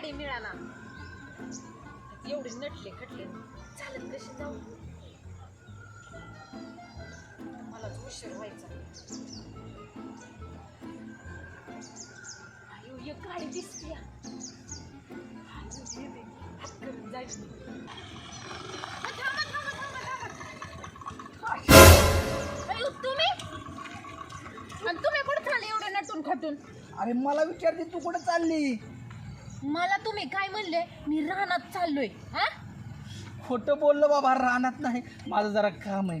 गाडी मिळाना एवढे नटले खटले. चालत कशी जाऊ? मलाच उशीर व्हायचा. अयो एक गाडी दिसली करून जायचं तुम्ही? आणि तुम्ही कुठे एवढे नटून खटून अरे मला विचारते तू कुठे चालली? मला तुम्ही काय म्हणले? मी रानात चाललोय. हा? खोटं बोललो बाबा राहणार नाही. माझं जरा काम आहे.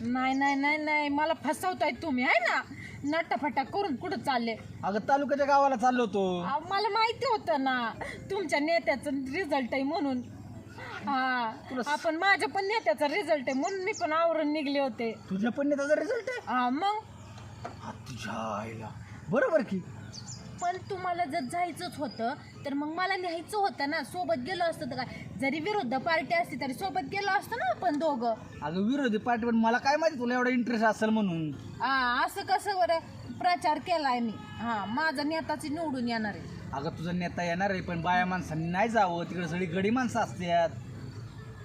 नाही नाही नाही नाही. मला फसवताय तुम्ही आहे ना? नटाफटा करून कुठं चालले? अगं तालुक्याच्या गावाला चाललो होतो. अहो, मला माहिती होतं ना तुमच्या नेत्याचं रिझल्ट आहे म्हणून. हा. आपण माझ्या पण नेत्याचा रिझल्ट आहे म्हणून मी पण आवरून निघले होते. तुझ्या पण त्याचा रिझल्ट आहे? हा मग? हा, तुझ्या आईला. बरोबर की? पण तुम्हाला जर जायचंच होतं तर मग मला न्यायचं होतं ना सोबत गेलो असतं तर काय? जरी विरुद्ध पार्टी असती तरी सोबत गेलो असतो ना आपण दोघं. अगं विरोधी पार्टी पण मला काय माहिती तुला एवढा इंटरेस्ट असेल म्हणून. हा असं कसं बरं? प्रचार केलाय मी. हा माझा नेताची निवडून येणार आहे. अगं तुझा नेता येणार आहे पण बाया माणसांनी नाही जावं. तिकडे सगळी गडी माणसं असतात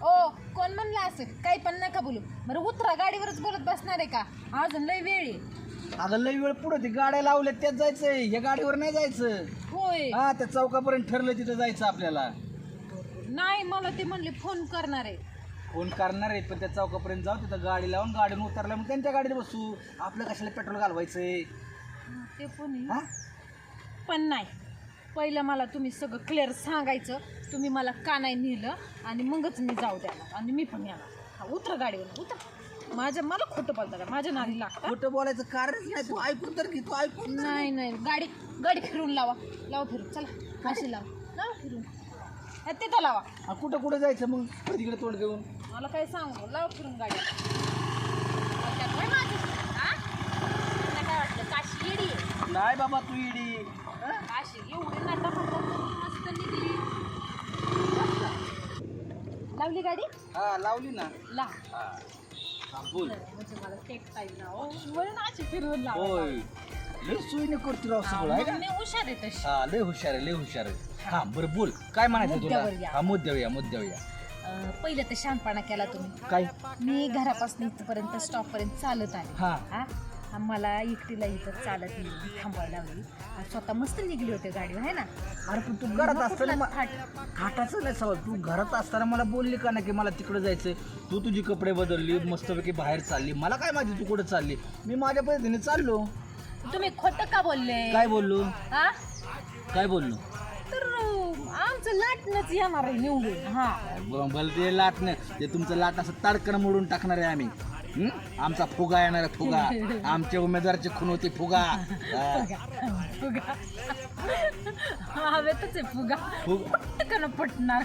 ओ कोण म्हणलं असं? काही पण नका बोलू. बरं उतरा गाडीवरच बोलत बसणार आहे का? अजून लय वेळ आहे. अगं लई वेळ पुढे ते गाड्या लावल्यात त्यात जायचंय. या गाडीवर नाही जायचं. होय. हा त्या चौकापर्यंत ठरलं तिथं जायचं आपल्याला. नाही मला ते म्हणले फोन करणार आहे. फोन करणार आहेत पण त्या चौकापर्यंत जाऊ तिथं गाडी लावून गाडीवर उतरल्या मग त्यांच्या गाडीत बसू. आपलं कशाला पेट्रोल घालवायचंय? ते पण आहे. हा? पण नाही. पहिलं मला तुम्ही सगळं क्लिअर सांगायचं. तुम्ही मला का नाही नेलं? आणि मगच मी जाऊ द्याला आणि मी पण हा उतर गाडीवर उतर. माझ्या मला खोटं बोलता का? माझ्या नादी लागतं खोटं बोलायचं कारणच नाही. तू ऐकून तर घे तू ऐकून तर. नाही नाही. गाडी गाडी फिरून लावा. लावा फिरून. चला अशी लावा. लावा फिरून. हा, तिथं लावा. हा, कुठं कुठं जायचं मग? तिकडे तोंड घेऊन मला काय सांगू? लावा फिरून गाडी. होय माझी? हा? काय वाटलं काशी येडी आहे. नाही बाबा तू इडी हा? काशी एवढी नाटा मस्त निघली. लावली गाडी? हा लावली ना. ला. हा, बोल म्हणजे मला टेक टाईम ना ओ म्हणून अशी फिरवून लावा होय. लय सोयीने करतो राव सगळं आहे मग का? मी हुशार आहे तशी. हा लय हुशार आहे लय हुशार आहे. हा बरं बोल काय म्हणायचं मुद्द्यावर तुला या. हा मुद्द्यावर या मुद्द्यावर या. अं, पहिलं तर शांतपणा केला तुम्ही. काय? मी घरापासून इथपर्यंत स्टॉप पर्यंत चालत आहे. हा. हा, मला एकटीला इथं चालत नाही थांबायला लावली. आणि स्वतः मस्त निघली होती गाडीवर आहे ना? अरे पण तू घरात असताना मा-? थाटाचं नाही सवय. तू घरात असताना मला बोलली का ना की मला तिकडे जायचंय? तू तुझी कपडे बदलली मस्तपैकी बाहेर चालली. मला काय माहिती तू कुठे चालली? मी माझ्या पद्धतीने चाललो. तुम्ही खोटं का बोलले? काय बोललो? हा काय बोललो? तर अं, आमचं लाटणंच येणार आहे निवडून. हा. भल ते लाटणं ते तुमचं लाट असं ताडकन मोडून टाकणार आहे आम्ही. हं? आमचा फुगा येणार आहे फुगा. आमच्या उमेदवाराची खून होती फुगा. हा. फुगा हवेतच आहे फुगा. फुग पटकन पटणार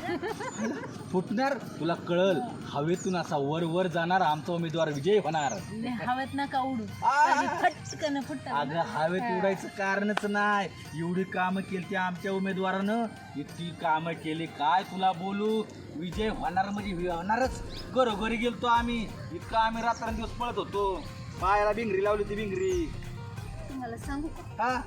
फुटणार? तुला कळल हवेतून असा वर वर जाणार आमचा उमेदवार विजय होणार. लय हवेत नका उडू. फटकन फुटणार. अगं हवेत उडायचं कारणच नाही. एवढी कामं केली आमच्या उमेदवारानं. इतकी कामं केली काय तुला बोलू? विजय होणार म्हणजे होणारच. घरोघरी गेलतो आम्ही. इतका आम्ही रात्रंदिवस पळत होतो. पायाला भिंगरी लावली ती भिंगरी. तुम्हाला सांगू का? हा?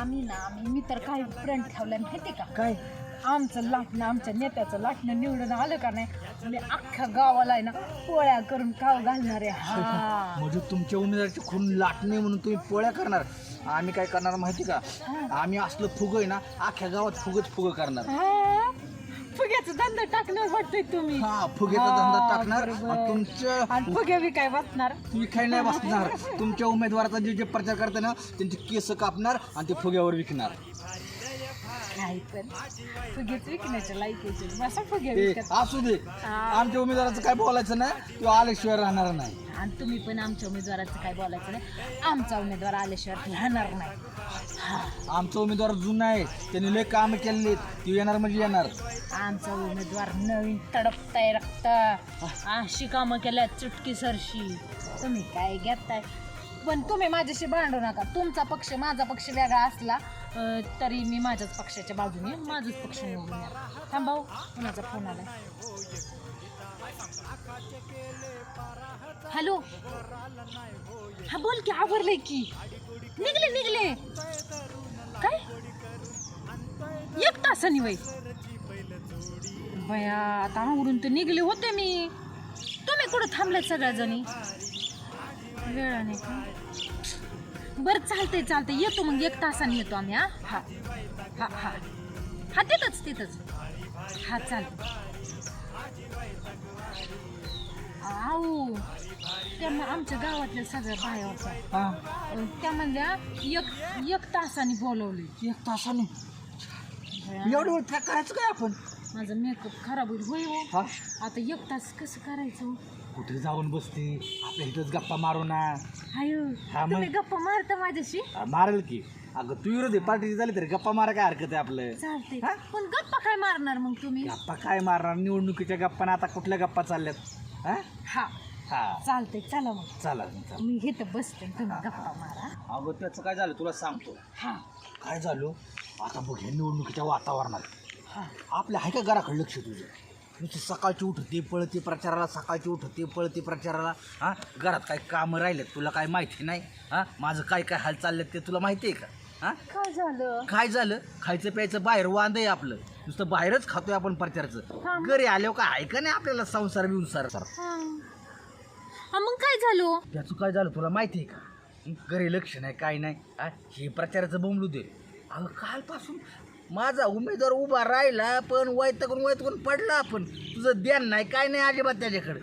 आम्ही ना आम्ही मी तर काही फ्रंट ठेवलाय माहिती का? काय? आमचं लाटणं आमच्या नेत्याचं लाटणं निवडून आलं का नाही? मी अख्ख्या गावाला आहे ना पोळ्या करून खाऊ घालणार. आहे हा. म्हणजे तुमच्या उमेदवाराची खून लाटणे म्हणून तुम्ही पोळ्या करणार. आम्ही काय करणार माहिती का? आम्ही असलं फुग आहे ना अख्ख्या गावात फुगच फुग करणार. हा? फुग्याचं धंदा टाकणार वाटतंय तुम्ही. हा फुग्याचा हा, धंदा टाकणार. बरोबर. आणि तुमच्या आणि फुगे बी काय बसणार? तुम्ही काही नाही बसणार. तुमच्या उमेदवाराचा जे जे प्रचार करते ना त्यांचे केस कापणार आणि ते फुग्यावर विकणार. नाही पण. फुगेच विकण्याच्या लायकीचे. बसा फुगे ते विकत. असू दे. आमच्या उमेदवाराचं काय बोलायचं नाही? तो आल्याशिवाय राहणार नाही. आणि तुम्ही पण आमच्या उमेदवाराचं काय बोलायचं नाही? आमचा उमेदवार आल्याशिवाय राहणार नाही. हा. आमचा उमेदवार जुना आहे. त्यांनी लय काम केलेली ती येणार म्हणजे येणार. आमचा उमेदवार नवीन तडपताय रक्त. अशी कामं केल्या चुटकी सरशी. तुम्ही काय घेताय? पण तुम्ही माझ्याशी भांडू नका. तुमचा पक्ष माझा पक्ष वेगळा असला. तरी मी माझ्याच पक्षाच्या बाजूने माझंच पक्ष निवडून थांबाव कुणाचा फोन आला हॅलो? हा बोल की आवरलंय की. निघले निघले. काय? एक तासाने वय बया आता आवडून तर निघले होते मी. तुम्ही कुठं थांबलेत सगळ्या जणी वेळाने का? बरं चालतंय चालतंय. येतो मग एक तासाने येतो आम्ही हा? हा. हा हा. हा तिथंच तिथंच. हा चालतं आऊ त्या आमच्या गावातल्या सगळ्या बाया होत्या. हा. अं, त्या म्हणल्या एक एक तासाने बोलवले एक तासाने? एवढं करायचं काय आपण? माझा मेकअप खराब होईल. होय हो. हा? आता एक तास कसं करायचं हो? कुठे जाऊन बसते? आपल्या इथंच गप्पा मारू ना. हाय हा मग. तुम्ही गप्पा मारता माझ्याशी? हा, मारेल की. अगं तू विरोधी पार्टी झाली तरी गप्पा मारा काय हरकत आहे आपलं? चालते हा? पण गप्पा काय मारणार मग तुम्ही? गप्पा काय मारणार? निवडणुकीच्या गप्पा आता कुठल्या गप्पा चालल्यात? हा? हा. हा. चालते चला मग. चला चला. मी इथं बसते. तुम्ही गप्पा मारा. अगं त्याचं काय झालं? तुला सांगतो. हा. काय झालं? आता बघ हे निवडणुकीच्या वातावरणात आपल्या आहे का घराकडे लक्ष तुझं? नुसती सकाळची उठते पळते प्रचाराला सकाळची उठते पळते प्रचाराला. हा? घरात काही कामं राहिलेत? तुला काय माहिती नाही? हा? माझं काय काय हाल चाललेत ते तुला माहिती आहे का? हा? काय झालं? काय झालं? खायचं प्यायचं बाहेर वांद आहे आपलं. नुसतं बाहेरच खातोय आपण हा प्रचारचं मग. घरी आल्यावर काय आहे का नाही आपल्याला संसार बिंसार हा. हा, मग काय झालं? त्याचं काय झालं तुला माहिती आहे का? हं? घरी लक्ष नाही काय नाही. हा? हे प्रचाराचं बोंबलू दे. अगं कालपासून माझा उमेदवार उभा राहिला पण वैतकून वैतकून पडला आपण. तुझं ध्यान नाही काय नाही अजिबात त्याच्याकडे.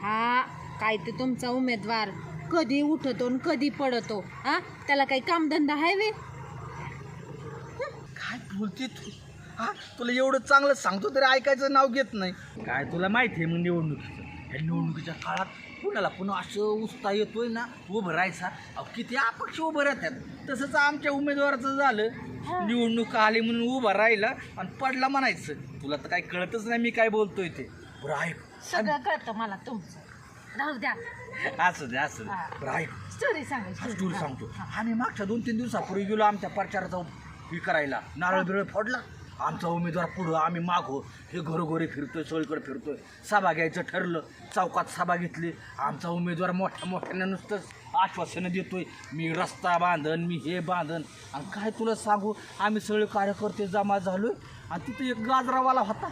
हा काय ते तुमचा उमेदवार कधी उठतो आणि कधी पडतो हा? त्याला काही कामधंदा आहे वे? काय बोलते तू? हा तुला एवढं चांगलं सांगतो तरी ऐकायचं नाव घेत नाही. काय तुला माहिती आहे मग निवडणुकीचं? ह्या निवडणुकीच्या काळात कुणाला पुन्हा असं उत्साह येतोय ना उभं राहायचा. अहो किती अपक्ष उभं राहतात. तसंच आमच्या उमेदवाराचं झालं. निवडणूक आली म्हणून उभा राहिला आणि पडला म्हणायचं. तुला तर काही कळतच नाही मी काय बोलतोय ते. बरं ऐक. सगळं कळतं मला तुमचं. राहू द्या. असं दे असं दे. हा. बरं ऐक. स्टोरी सांगा स्टोरी सांगतो. आम्ही मागच्या दोन तीन दिवसापूर्वी गेलो आमच्या प्रचाराचा हे करायला. नारळ बिरळ फोडला. आमचा उमेदवार पुढं आम्ही मागो. हे घरोघरी फिरतोय सगळीकडे फिरतोय. सभा घ्यायचं ठरलं चौकात सभा घेतली. आमचा उमेदवार मोठ्या मोठ्यानं नुसतंच आश्वासनं देतोय मी रस्ता बांधन मी हे बांधन. आणि काय तुला सांगू आम्ही सगळे कार्यकर्ते जमा झालो आणि तिथे एक गाजरावाला होता.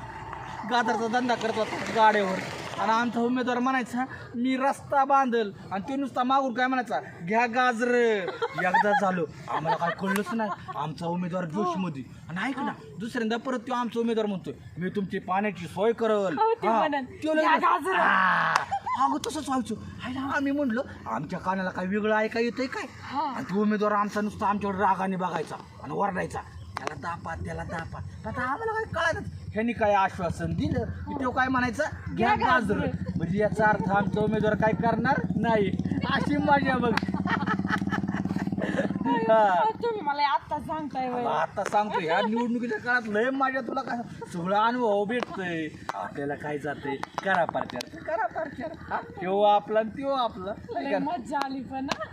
गाजराचा धंदा करत होता गाड्यावर. आणि आमचा उमेदवार म्हणायचा मी रस्ता बांधल आणि ते नुसता मागून काय म्हणायचा घ्या गाजर एकदा झालो आम्हाला काय कळलंच नाही आमचा उमेदवार जोशमध्ये आणि ऐक ना दुसऱ्यांदा परत तो आमचा उमेदवार म्हणतोय मी तुमची पाण्याची सोय करल हो, ते हा. म्हणन. त्यो घ्या लगेच- गाजरं. हा. अगं तसंच व्हायचं हाय ना, आम्ही म्हणलं आमच्या कानाला काय वेगळं ऐका येतंय काय. आणि तो उमेदवार आमचा नुसता आमच्यावर रागाने बघायचा आणि वरडायचा त्याला दापा त्याला दापा आता आम्हाला काय कळत ह्यांनी काय आश्वासन दिलं? की तो काय म्हणायचा? घ्या गाजर. म्हणजे याचा अर्थ आमचा उमेदवार काय करणार नाही. अशी मजा बघ. हा. तुम्ही मला आता सांगताय वय. आता सांगतो ह्या निवडणुकीच्या काळात लय माझ्या तुला काय? सगळं अनुभव भेटतोय. आपल्याला काय जाते करा प्रचार. करा प्रचार. हा? त्यो आपला आणि त्यो आपला. लय? मज्जा आली पण हा.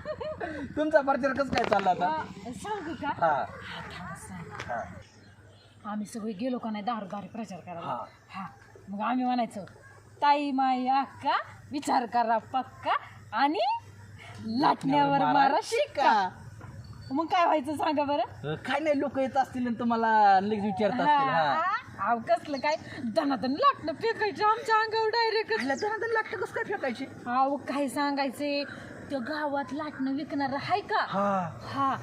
तुमचा प्रचार कसं काय चालला आता? हा, सांगू का? हा. हा. हा. आम्ही सगळे गेलो का नाही दारोदारी प्रचार करायला. हा. मग आम्ही म्हणायचो ताई माई अक्का विचार करा पक्का आणि लाटण्यावर मारा शिक्का. मग काय व्हायचं सांगा बरं? काय नाही लोक येत असतील आणि तुम्हाला लगेच विचारत असतील हा. अहो, कसलं काय? दनादन लाटणं फेकायचं आमच्या अंगावर डायरेक्ट तर लागतं कसं काय फेकायचे? अहो काय सांगायचे? त्या गावात लाटणं विकणार आहे का? हा. हा.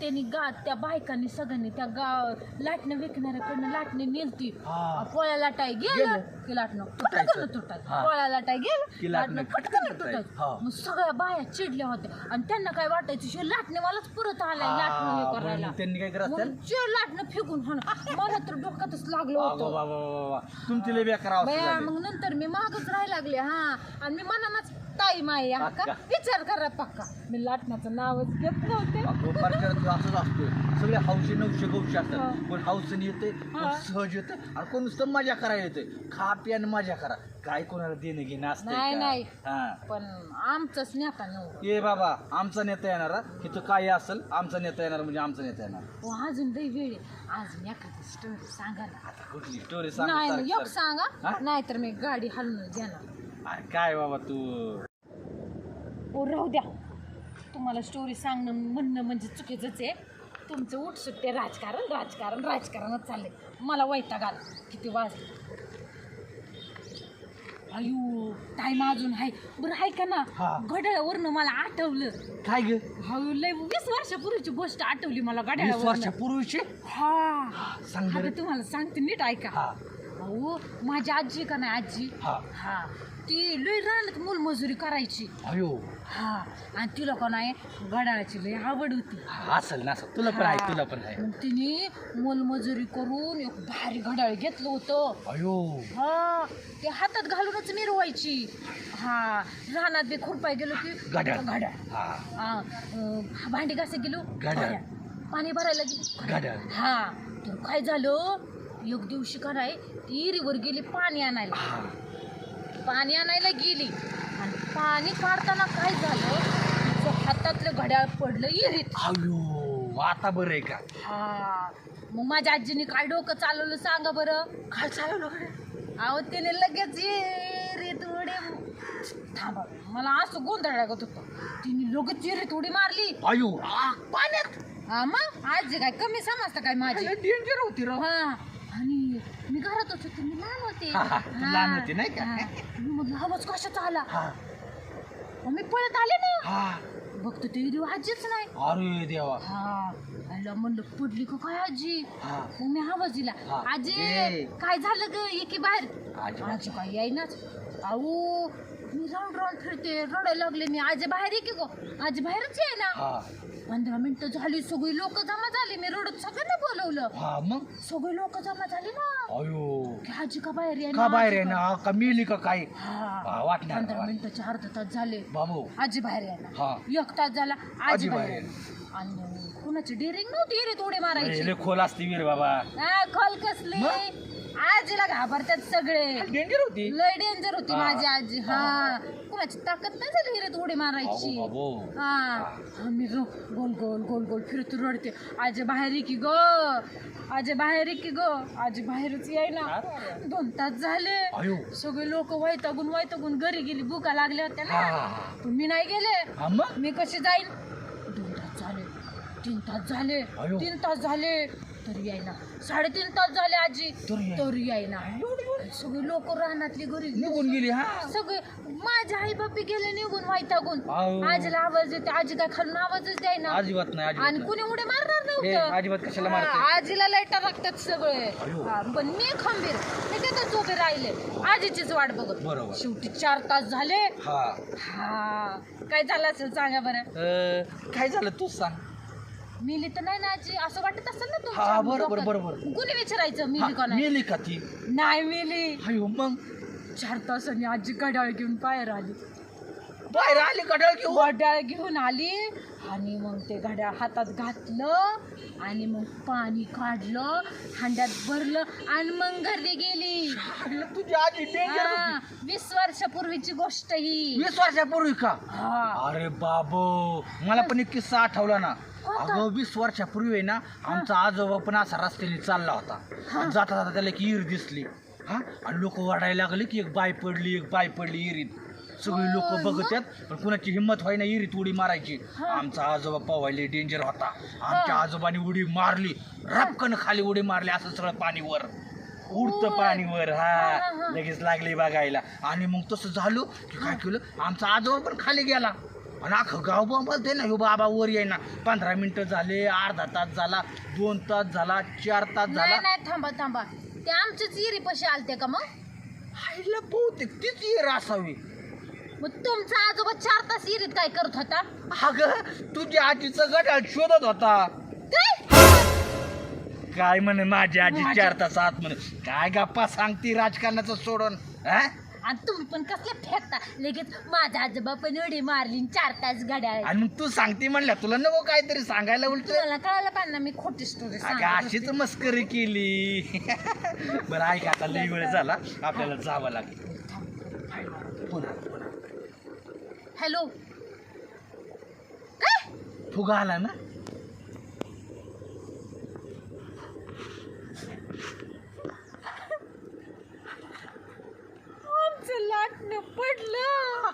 त्यांनी गा त्या बायकांनी सगळ्यांनी त्या गाव लाटणं विकणाऱ्याकडनं लाटणे नेलती हा. पोळ्या लाटाय गेलं गेलं. की लाटणं तुटायचं. तुटत तुटत हा. पोळ्या लाटाय गेलं की लाटणं लाटणं खटकन तुटायचं. तुटत हा. मग सगळ्या बाया चिडल्या होत्या आणि त्यांना काय वाटायचं शे लाटणे मलाच परत आलाय लाटणं हा, हे करायला म्हणून त्यांनी काय करत जे लाटणं फेकून हाण मला तर डोक्यातच लागलं होतं. तुमची लय बेकार अवस्था बया झाली. मग नंतर मी मागच राहायला लागले हा आणि मी मनानच ताई माई अक्का. विचार करा पक्का मी लाटण्याचं नावच घेत नव्हते प्रचारात असंच असतोय सगळे हौशी नऊशे गौशी हा. असतात कोण हौसने येते कोण हा. सहज येते आणि कोण नुसतं मजा करायला येते खा प्या आणि मजा करा काय कोणाला देणं घेणं नाही, का? नाही. हा पण आमचंच नेता नव्हतं ये बाबा आमचा नेता येणार हा. इथं काय असेल आमचा नेता येणार म्हणजे आमचा नेता येणार हो, अजून लई वेळ आहे. अजून एखादी स्टोरी सांगा ना कुठली स्टोरी सांग नाही एक सारखी. सांगा हा? नाहीतर मी गाडी हलवून देणार अरे काय बाबा तू ओ राहू द्या. तुम्हाला स्टोरी सांगणं म्हणणं म्हणजे चुकीचंच आहे. तुमचं उठसुट ते राजकारण राजकारण राजकारणच चाललंय. मला वैताग आला. किती वाजले. अयो टाइम अजून आहे. बरं ऐका ना? हा. घड्याळावरनं मला आठवलं. काय ग? अहो लय वीस वर्षापूर्वीची गोष्ट आठवली मला वीस घड्याळावर वर्षापूर्वीचे? हा. सांग बरं. आता तुम्हाला सांगते नीट ऐका. हा. अहो माझी आजी का नाही आजी? हा. हा. ती लय रानात मोलमजुरी करायची. अयो. हा आणि तिला का नाही घड्याळाची लय आवड होती. हा, असेल ना असेल तुला पण आहे तुला पण आहे. मग तिने मोलमजुरी करून एक भारी घड्याळ घेतलं होतं. अयो. हा ते हातात घालूनच मिरवायची. हा रानात बी खुरपाय गेलो की घड्याळ. घड्याळ हा. हा, अं, भांडी घासे गेलो. घड्याळ. पाणी भरायला गेलो. घड्याळ हा तर काय झालं? एक दिवशी का नाही ती इरीवर गेली पाणी आणायला. हा. पाणी आणायला गेली. आणि पाणी काढताना काय झालं? तिचं हातातलं घड्याळ पडलं इरीत. अयो आता बरं आहे का? हा. मग माझ्या आजीने काय डोकं चालवलं सांगा बरं? काय चालवलं घड्याळ? अहो तिने लगेच इरीत उडी थांबा मला असं गोंधळ लागत होतं. तिने लगेच इरीत उडी मारली. अयो. आ, पाण्यात? हा मग? आजी काय कमी समजतं काय माझी? डेंजर होती राव. हा. आणि मी घरात होते मी लहान होते. हा, तू लहान होती नाही का? हा. मी म्हटलं आवाज कशाचा आला? हा. मग मी पळत आले ना. हा. बघतो ते आजीच नाही. अरे देवा. हा. आईला म्हणलं पडली का काय आजी? हा. मग मी आवाज दिला. हा. आजी ए. काय झालं ग? ये की बाहेर. आजी आजी काय येईनाच अहो मी राऊंड राऊंड फिरते. रडायला लागले मी. आजी बाहेर ये की गो? आजी बाहेरच आहे ना. हा. पंधरा मिनिटं झाली सगळी लोक जमा झाली. मी रडत सगळ्यांना बोलवलं. हा मग? सगळी लोक जमा झाली ना. अयो. की आजी का बाहेर आहे का बाहेर आहे ना का मिली का काय? हा. हा, वाटणार पंधरा वाट- मिनिटाचे अर्धा तास झाले. बाबू. आजी बाहेर आहे हा. ना एक तास झाला आजी आजी बाहेर. आणि कुणाची डेअरिंग नव्हती रे थोडे मारायची. लय खोल असते वीर बाबा. हा, खोल कसली? आजीला घाबरतात सगळे. डेंजर होती? लय डेंजर होती. माझी आजी. हा. कुणाची ताकद नाही झाली हिरे उडी मारायची. हा. आम्ही रो गोल गोल गोल गोल फिरत रडते. आजी बाहेर ये की ग. आजी बाहेर ये की ग. आजी बाहेरच याय ना दोन तास झाले. सगळे लोक वैतागून वैतागून घरी गेली. भुका लागल्या होत्या हा ना. हा. पण मी नाही गेले. हा मग? मी कशी जाईन? दोन तास झाले. तीन तास झाले. अयो. तीन तास झाले. तरी यायना. साडेतीन तास झाले आजी तरी याय- तरी यायना. सगळे लोक रानातली घरी. निघून गेली हा? सगळे माझे आई बापी गेले निघून वैतागून. अहो. आजीला आवाज देते आजी काय खालून आवाजच द्यायना अजिबात नाही आणि अजिबात कुणी उडे मारणार नव्हतं. अजिबात कशाला हा, आजीला लाईटा लागतात सगळे. अयो. हा, पण मी खंबीर. मी तिथंच उभे राहिले. आजीचीच वाट बघत. बरोबर. शेवटी चार तास झाले. हा. हा काय झालं असेल सांगा बरं? अं, काय झालं तूच सांग. मिली तर नाही ना आजी. असं वाटत असेल ना तुमच्या हा, बरोबर, डोक्यात. बरोबर. कुणी विचारायचं हा, मिली का नाही मेली का ती? नाही मिली अयो मग? चार तासांनी आजी गडाळ घेऊन बाहेर आली. बाहेर आली कडाळ घेऊन? गडाळ घेऊन आली आणि मग ते घड्याळ हातात घातलं आणि मग पाणी काढलं हांड्यात भरलं आणि मग घरी गेली. तुझी आजी डेंजर हा, होती. वीस वर्षापूर्वीची गोष्ट ही. वीस वर्षापूर्वी का? हा. अरे बाबो मला पण एक किस्सा आठवला ना? अगं वीस वर्षापूर्वी आहे ना आमचा आजोबा पण असा रस्त्याने चालला होता. आणि जाता जाता त्याला एक इर दिसली. हा? आणि लोक वाढायला लागले की एक बाय पडली एक बाय पडली इरीत सगळे लोक होय, बघत्यात पण कुणाची हिंमत व्हाय ना इरीत उडी मारायची. आमचा आजोबा पवायले डेंजर होता. आमच्या आजोबाने उडी मारली. रपकन खाली उडी मारली असं सगळं पाणी वर उडतं होय. पाणी वर हा, हा. लगेच लागली बघायला. आणि मग तसं झालं की काय केलं? आमचा आजोबा पण खाली गेला. आणि अख्खं गाव बोलते ना ह्यो बाबा वर येईना. पंधरा मिनिटं झाले अर्धा तास झाला दोन तास झाला चार तास झाला. नाही थांबा थांबा. ते आमच्याच इरी पशी आलते का मग? हायला बहुतेक तीच येर असावी. मग तुमचा आजोबा चार तास इरीत काय करत होता? अगं तुझ्या आजीचं गटाळ शोधत होता. काय? काय म्हणे माझी आजी चार तास आत म्हणे. काय गप्पा सांगती राजकारणाचं सोडून हा? आणि तुम्ही पण कसले फेकता? लगेच माझा आजोबा पण उडी मारली आणि चार तास घड्याळ. आणि मग तू सांगती म्हणल्या तुला नको काहीतरी सांगायला उलट. तुम्हाला कळलं पाहिजे ना मी खोटी स्टोरी अगं अशीच मस्करी केली. बरं ऐक आता लई वेळ झाला. आपल्याला जावं लागेल. पुन्हा पुन्हा. हॅलो काय फुगा आला ना आमचं लाटणं पडलं.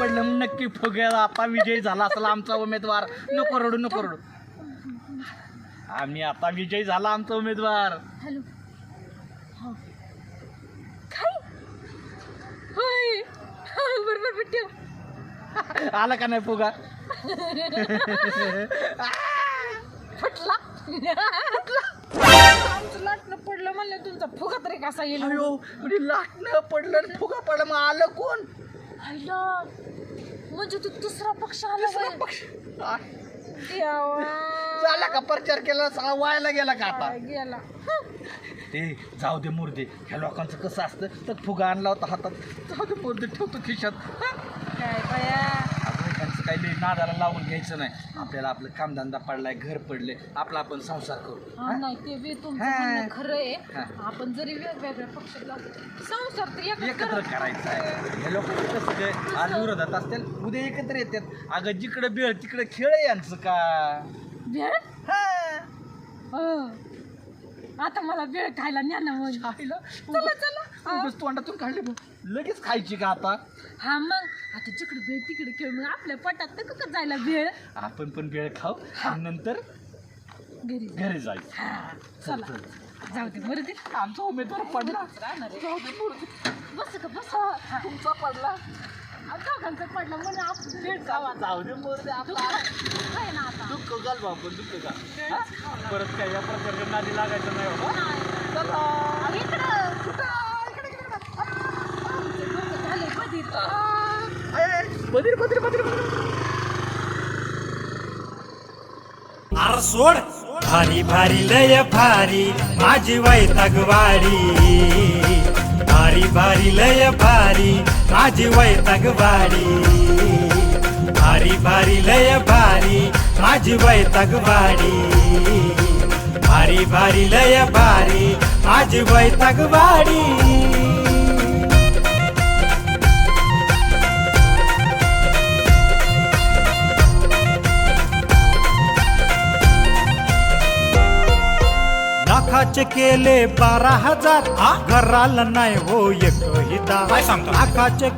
पडलं. नक्की फुग्याला आपा विजय झाला असला आमचा उमेदवार. नको रडू नको रडू. आम्ही आता विजय झाला आमचा उमेदवार. हॅलो. होय. बरोबर आला का नाही फुगा? फुटला. आमचं लाटणं पडलं म्हणलं तुमचा फुगा तरी कसा येईल? अयो म्हणजे लाटणं पडलं आणि फुगा पडलं मग आलं कोण? आयला म्हणजे तू दुसरा पक्ष आला दुसरा होय. पक्ष? आ, देवा. झाला का प्रचार केला सगळा वायाला गेला का आता? गेला. ते जाऊ दे मुर्दे ह्या लोकांचं कसं असतं? तर फुगा आणला होता हातात. जाऊ दे मुर्दे ठेवतो खिशात. हा. काय बाया? काही लई नादाला लावून घ्यायचं नाही आपल्याला आपलं कामधंदा पडलाय घर पडले आपला आपण संसार करू हा नाही ते बी तुमचं. म्हणणं खरं आहे. आपण जरी वेगवेगळ्या संसार तर एकत्र करायचं आहे हे लोक कसं ते आज विरोधात असतील उद्या एकत्र येतात अगं जिकडे बेळ तिकडे खेळ आहे यांचं का भेळ हा. आता मला वेळ खायला न्या ना मग? चला चला. उगाच तोंडातून काढले बघ. लगेच खायची का आता? हा मग. आता जिकडे भेळ तिकडे खेळ मग आपल्या पोटात तर का जायला भेळ आपण पण बेळ खाऊ आणि नंतर घरी घरी जायचं. हा चल. जाऊ दे बरं दे. आमचा उमेदवार पडला. आहे. जाऊ दे, मुर्दे. बस का बस? हा. तुमचा पडला. आ, दोघांचं पडलं म्हणून आपण भेळ खावा जाऊ दे मोरदे आपला. काय ना आता? दुःख घाल बा आपण दुःख घाल. लागेल. परत काय या प्रकारच्या नादी लागायचं नाही हो नाही. चला. अहो, बदीर बदीर बदीर आर सोड। भारी भारी, लय भारी, माझी वैतागवाडी. भारी भारी, लय भारी, माझी वैतागवाडी. भारी भारी, लय भारी, माझी वैतागवाडी. भारी भारी, लय भारी, माझी वैतागवाडी. लाखाचे केले बारा हजार. घराला नाही हो एक हिता. लाखाचे